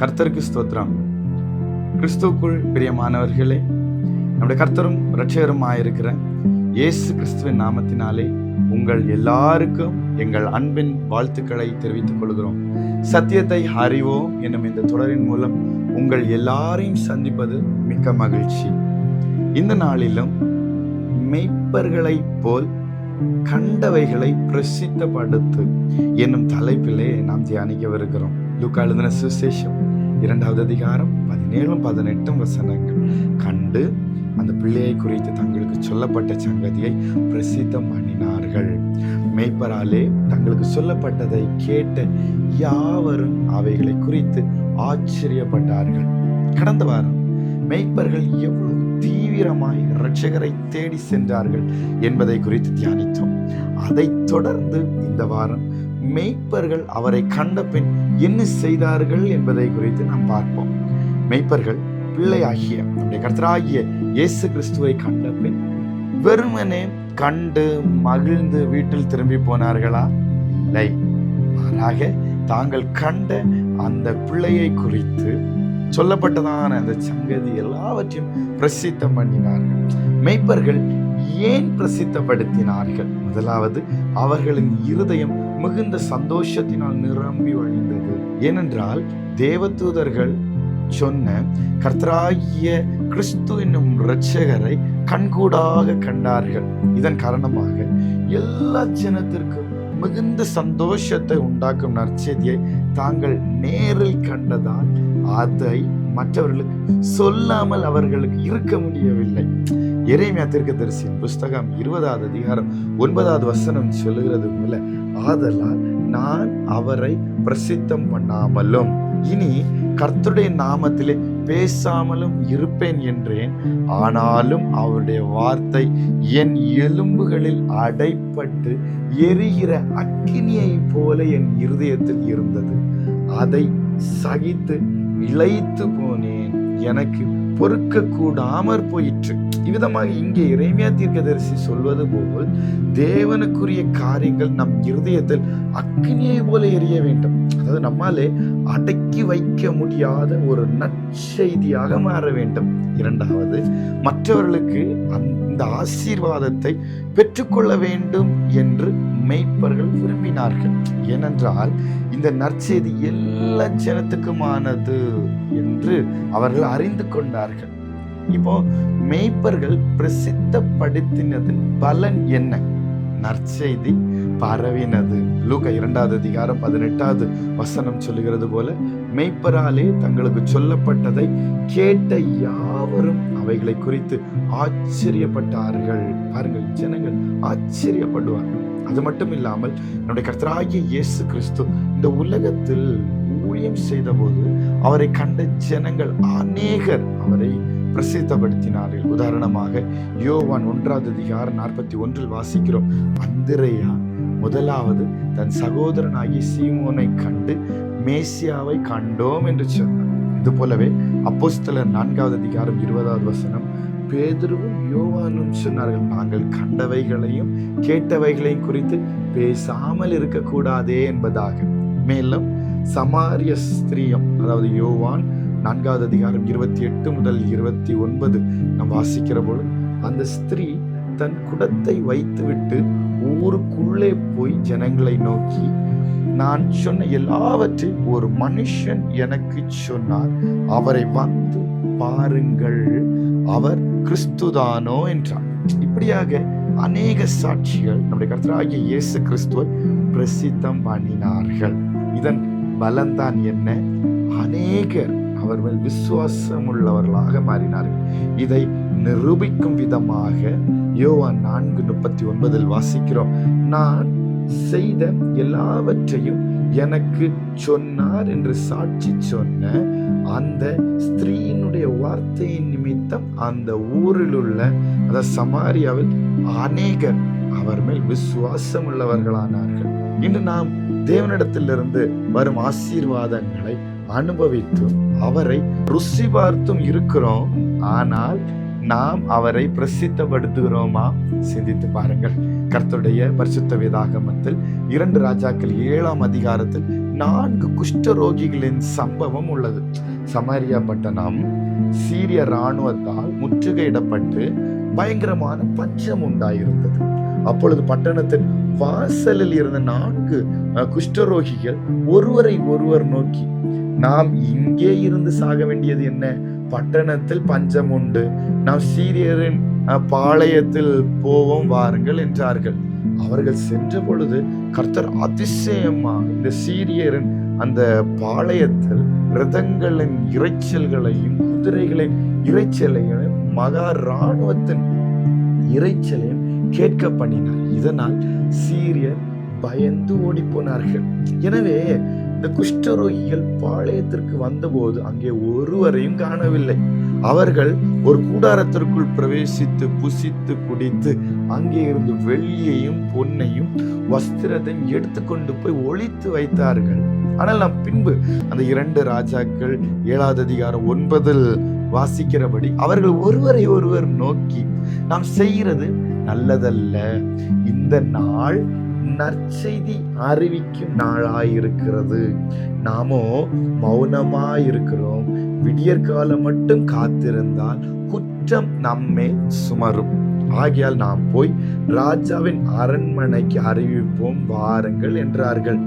கர்த்தருக்கு ஸ்தோத்திரம். கிறிஸ்துவுக்குள் பிரியமானவர்களே நம்முடைய கர்த்தரும் இரட்சகருமாயிருக்கிற இயேசு கிறிஸ்துவின் நாமத்தினாலே உங்கள் எல்லாருக்கும் எங்கள் அன்பின் வாழ்த்துக்களை தெரிவித்துக் கொள்கிறோம். சத்தியத்தை அறிவோம் என்னும் இந்த தொடரின் மூலம் உங்கள் எல்லாரையும் சந்திப்பது மிக்க மகிழ்ச்சி. இந்த நாளிலும் மெய்ப்பர்களைப் போல் கண்டவைகளை பிரசித்தப்படுத்து என்னும் தலைப்பிலே நாம் தியானிக்கவிருக்கிறோம். லூக்கா எழுதின சுசேஷம் இரண்டாவது அதிகாரம் பதினேழும் பதினெட்டும் வசனங்கள் கண்டு அந்த பிள்ளையை குறித்து தங்களுக்கு சொல்லப்பட்ட சங்கதியை பிரசித்தம் பண்ணினார்கள் மெய்ப்பராலே தங்களுக்கு சொல்லப்பட்டதை கேட்ட யாவரும் அவைகளை குறித்து ஆச்சரியப்பட்டார்கள் கடந்த வாரம் மெய்ப்பர்கள் எவ்வளவு தீவிரமாய் இரட்சகரை தேடி சென்றார்கள் என்பதை குறித்து தியானித்தோம் அதைத் தொடர்ந்து இந்த வாரம் மெய்ப்பர்கள் அவரை கண்ட பின் என்ன செய்தார்கள் என்பதை குறித்து நாம் பார்ப்போம். மெய்ப்பர்கள் பிள்ளையாகிய நம்முடைய கர்த்தராகிய இயேசு கிறிஸ்துவை கண்ட பின் வெறுமனே கண்டு மகிழ்ந்து வீட்டில் திரும்பி போனார்களா? இல்லை. மாறாக தாங்கள் கண்ட அந்த பிள்ளையை குறித்து சொல்லப்பட்டதான அந்த சங்கதி எல்லாவற்றையும் பிரசித்தம் பண்ணினார்கள். மெய்ப்பர்கள் ஏன் பிரசித்தப்படுத்தினார்கள்? முதலாவது அவர்களின் இருதயம் மிகுந்த சந்தோஷத்தினால் நிரம்பி வழிந்தது. ஏனென்றால் தேவதூதர்கள் சொன்ன கர்த்தராகிய கிறிஸ்து என்னும் இரட்சகரை கண்கூடாக கண்டார்கள். இதன் காரணமாக எல்லா ஜனத்திற்கும் மிகுந்த சந்தோஷத்தை உண்டாக்கும் நற்செய்தியை தாங்கள் நேரில் கண்டதால் அதை மற்றவர்களுக்கு சொல்லாமல் அவர்களுக்கு இருக்க முடியவில்லை. எரேமியா தீர்க்கதரிசியின் புஸ்தகம் இருபதாவது அதிகாரம் ஒன்பதாவது வசனம் சொல்லுகிறது போல ஆதலால் நான் அவரை பிரசித்தம் பண்ணாமலும் இனி கர்த்தருடைய நாமத்திலே பேசாமலும் இருப்பேன் என்றேன். ஆனாலும் அவருடைய வார்த்தை என் எலும்புகளில் அடைப்பட்டு எரிகிற அக்கினியை போல என் இருதயத்தில் இருந்தது. அதை சகித்து இழைத்து போனேன். எனக்கு பொறுக்க கூடாமற் போயிற்று. இவ்விதமாக இங்கே இறைமையா தீர்க்கதரிசி சொல்வது போல் தேவனுக்குரிய காரியங்கள் நம் இருதயத்தில் அக்னியை போல எரிய வேண்டும். அதாவது நம்மாலே அடக்கி வைக்க முடியாத ஒரு நற்செய்தியாக மாற வேண்டும். இரண்டாவது மற்றவர்களுக்கு அந்த ஆசீர்வாதத்தை பெற்றுக்கொள்ள வேண்டும் என்று மெய்ப்பர்கள் விரும்பினார்கள். ஏனென்றால் இந்த நற்செய்தி எல்லா ஜனத்துக்குமானது என்று அவர்கள் அறிந்து கொண்டார்கள். இப்போ மெய்ப்பர்கள் பிரசித்தப்படுத்தினதன் பலன் என்ன? நற்செய்தி பரவினது. லூக இரண்டாவது அதிகாரம் பதினெட்டாவது வசனம் சொல்லுகிறது போல மெய்ப்பராலே தங்களுக்கு சொல்லப்பட்டதை கேட்ட யாவரும் அவைகளை குறித்து ஆச்சரியப்பட்டார்கள். பாருங்கள் ஜனங்கள் ஆச்சரியப்படுவார்கள். அது மட்டும் இல்லாமல் நம்முடைய கர்த்தராகிய இயேசு கிறிஸ்து இந்த உலகத்தில் ஊழியம் செய்தபோது அவரை கண்ட ஜனங்கள் அநேகர் அவரை பிரசித்தப்படுத்தினார்கள். உதாரணமாக யோவான் ஒன்றாவது அதிகாரம் நாற்பத்தி ஒன்றில் வாசிக்கிறோம். அந்திரையா முதலாவது தன் சகோதரனாகிய சீமோனை கண்டு மேசியாவை கண்டோம் என்று சொன்னார் இது போலவே அப்போஸ்தலர் நான்காவது அதிகாரம் இருபதாவது வசனம் பேதுருவும் யோவானும் சொன்னார்கள் நாங்கள் கண்டவைகளையும் கேட்டவைகளையும் குறித்து பேசாமல் இருக்கக்கூடாதே என்பதாக. மேலும் சமாரிய ஸ்திரீயம் அதாவது யோவான் நான்காவது அதிகாரம் இருபத்தி எட்டு முதல் இருபத்தி ஒன்பது நாம் வாசிக்கிற பொழுது அந்த ஸ்திரீ தன் குடத்தை வைத்துவிட்டு ஊருக்குள்ளே போய் ஜனங்களை நோக்கி நான் சொன்ன எல்லாவற்றையும் ஒரு மனுஷன் எனக்கு சொன்னார். அவரை வந்து பாருங்கள். அவர் கிறிஸ்துதானோ என்றார் இப்படியாக அநேக சாட்சிகள் நம்முடைய கர்த்தராகிய இயேசு கிறிஸ்துவை பிரசித்தம் பண்ணினார்கள். இதன் பலன்தான் என்ன? அநேகர் அவர் மேல் விசுவாசம் உள்ளவர்களாக மாறினார்கள். இதை நிரூபிக்கும் விதமாக யோவான் நான்கு முப்பத்தி ஒன்பதில் வாசிக்கிறோம். நான் செய்த எல்லாவற்றையும் எனக்கு சொன்னார் என்று சாட்சி சொன்ன அந்த ஸ்திரீயினுடைய வார்த்தையின் நிமித்தம் அந்த ஊரில் உள்ள அந்த சமாரியாவில் அநேகர் அவர் மேல் விசுவாசம் உள்ளவர்களானார்கள் இன்று நாம் தேவனிடத்திலிருந்து வரும் ஆசீர்வாதங்களை அனுபவித்தும் அவரை ருசி பார்த்தும் இருக்கிறோம். ஆனால் நாம் அவரை பிரசித்தப்படுத்துகிறோமா? சிந்தித்து பாருங்கள். கர்த்தருடைய பரிசுத்த வேதாகமத்தில் இரண்டு ராஜாக்கள் ஏழாம் அதிகாரத்தில் நான்கு குஷ்டரோகிகளின் சம்பவம் உள்ளது. சமாரியா பட்டணம் சீரிய இராணுவத்தால் முற்றுகையிடப்பட்டு பயங்கரமான பஞ்சம் உண்டாயிருந்தது. அப்பொழுது பட்டணத்தின் வாசலில் இருந்த நான்கு குஷ்டரோகிகள் ஒருவரை ஒருவர் நோக்கி நாம் இங்கே இருந்து சாக வேண்டியது என்ன? பட்டணத்தில் பஞ்சம் உண்டு. நாம் சீரியரின் பாளையத்தில் போவோம் வாருங்கள் என்றார்கள். அவர்கள் சென்ற பொழுது கர்த்தர் அதிசயமா இந்த சீரியரின் அந்த பாளையத்தில் ரதங்களின் இரைச்சல்களையும் குதிரைகளின் இரைச்சலையும் மகா இராணுவத்தின் இரைச்சலையும் கேட்க பண்ணினார் இதனால் சீரியர் பயந்து ஓடி போனார்கள் எனவே இந்த குஷ்டரோகிகள் பாளையத்திற்கு வந்தபோது அங்கே ஒருவரையும் காணவில்லை. அவர்கள் ஒரு கூடாரத்திற்குள் பிரவேசித்து புசித்து குடித்து அங்கே இருந்து வெள்ளியையும் பொன்னையும் வஸ்திரத்தையும் எடுத்துக்கொண்டு போய் ஒழித்து வைத்தார்கள். ஆனால் நாம் பின்பு அந்த இரண்டு ராஜாக்கள் ஏழாவது அதிகாரம் ஒன்பதில் வாசிக்கிறபடி அவர்கள் ஒருவரை ஒருவர் நோக்கி நாம் செய்கிறது நல்லதல்ல. இந்த நாள் நற்செய்தி அறிவிக்கும் நாளாயிருக்கிறது. நாமோ மௌனமாயிருக்கிறோம். விடியற்காலம் மட்டும் காத்திருந்தால் குற்றம் நம்மை சுமரும். ஆகையால் நாம் போய் ராஜாவின் அரண்மனைக்கு அறிவிப்போம் வாருங்கள் என்றார்கள்.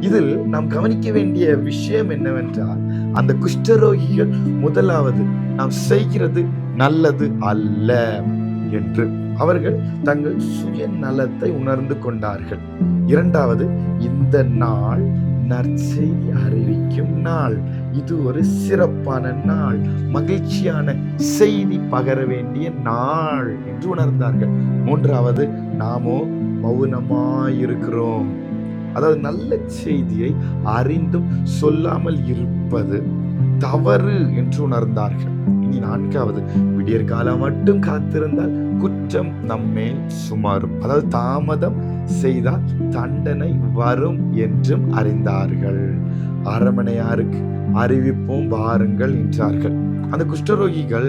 இதில் நாம் கவனிக்க வேண்டிய விஷயம் என்னவென்றால் அந்த குஷ்டரோகிகள் முதலாவது நாம் செய்கிறது நல்லது அல்ல என்று. அவர்கள் தங்கள் சுய நலத்தை உணர்ந்து கொண்டார்கள். இரண்டாவது இந்த நாள் நற்செய்தி அறிவிக்கும் நாள். இது ஒரு சிறப்பான நாள். மகிழ்ச்சியான செய்தி பகர வேண்டிய நாள் என்று உணர்ந்தார்கள். மூன்றாவது நாமோ மௌனமாயிருக்கிறோம். அதாவது நல்ல செய்தியை அறிந்தும் சொல்லாமல் இருப்பது தவறு என்று உணர்ந்தார்கள். இனி நான்காவது விடியற் காலம் மட்டும் காத்திருந்தால் குற்றம் நம்மேல் சுமாரும். அதாவது தாமதம் செய்தால் தண்டனை வரும் என்றும் அறிந்தார்கள். அரமனையாருக்கு அறிவிப்போம் வாருங்கள் என்றார்கள். அந்த குஷ்டரோகிகள்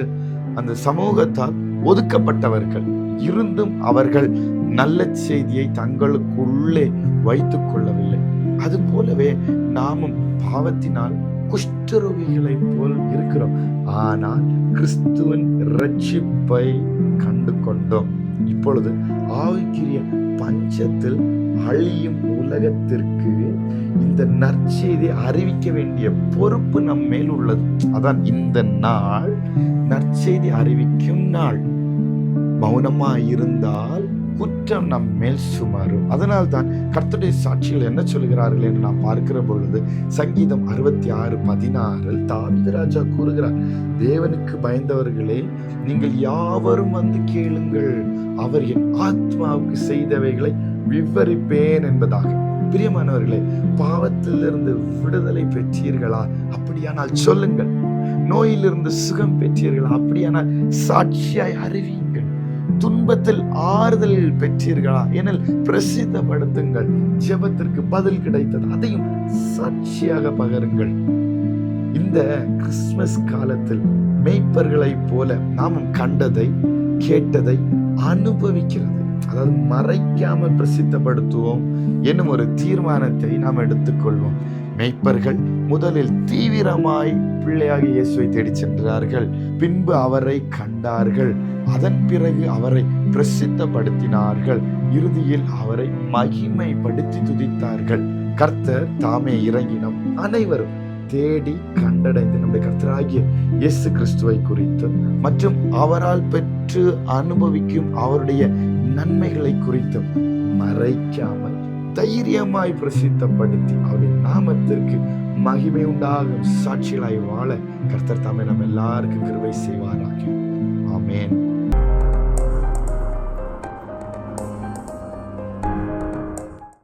அந்த சமூகத்தால் ஒதுக்கப்பட்டவர்கள். இருந்தும் அவர்கள் நல்ல செய்தியை தங்களுக்குள்ளே வைத்துக் கொள்ளவில்லை. அது போலவே நாமும் பாவத்தினால் குஷ்டரோகிகளைப் போல் இருக்கிறோம். ஆனால் கிறிஸ்துவின் ரட்சிப்பை கண்டு கொண்டோம் இப்பொழுது ஆவிக்குரிய பஞ்சத்தில் அழியும் உலகத்திற்கு இந்த நற்செய்தி அறிவிக்க வேண்டிய பொறுப்பு நம் மேல் உள்ளது. அதான் இந்த நாள் நற்செய்தி அறிவிக்கும் நாள். மௌனமாக இருந்தால் குற்றம் நம் மேல் சுமாரும். அதனால் தான் கர்த்தருடைய சாட்சிகள் என்ன சொல்கிறார்கள் என்று நாம் பார்க்கிற பொழுது சங்கீதம் அறுபத்தி ஆறு பதினாறில் தாவீது ராஜா கூறுகிறார் தேவனுக்கு பயந்தவர்களே நீங்கள் யாவரும் வந்து கேளுங்கள். அவர் என் ஆத்மாவுக்கு செய்தவைகளை விவரிப்பேன் என்பதாக. பிரியமானவர்களே பாவத்திலிருந்து விடுதலை பெற்றீர்களா? அப்படியானால் சொல்லுங்கள். நோயிலிருந்து சுகம் பெற்றீர்களா? அப்படியானால் சாட்சியாய் அறிவியுங்கள். துன்பத்தில் ஆறுதல் பெற்றீர்களா? எனில் பிரசித்தப்படுத்துங்கள். ஜெபத்திற்கு பதில் கிடைத்தது. அதையும் சாட்சியாக பகருங்கள். இந்த கிறிஸ்துமஸ் காலத்தில் மெய்ப்பர்களைப் போல நாமும் கண்டதை கேட்டதை அனுபவிக்கிறது. அதாவது மறைக்காமல் பிரசித்தப்படுத்துவோம் என்னும் ஒரு தீர்மானத்தை நாம் எடுத்துக்கொள்வோம். மெய்ப்பர்கள் முதலில் தீவிரமாய் பிள்ளையாக இயேசுவை தேடிச் சென்றார்கள். பின்பு அவரை கண்டார்கள். அதன் பிறகு அவரை பிரசித்தப்படுத்தினார்கள். இறுதியில் அவரை மகிமைப்படுத்தி துதித்தார்கள். கர்த்தர் தாமே இறங்கினோம். அனைவரும் தேடி கண்டடைந்து நம்முடைய கர்த்தராகிய இயேசு கிறிஸ்துவை குறித்தும் மற்றும் அவரால் பெற்று அனுபவிக்கும் அவருடைய நன்மைகளை குறித்தும் மறைக்காமல் தைரியமாய் பிரசித்தப்படுத்தி அவருடைய நாமத்திற்கு மகிமை உண்டாகும் சாட்சிகளாய் வாழ கர்த்தர் தாமே நம்ம எல்லாருக்கும் கிருவை செய்வாராக. ஆமேன்.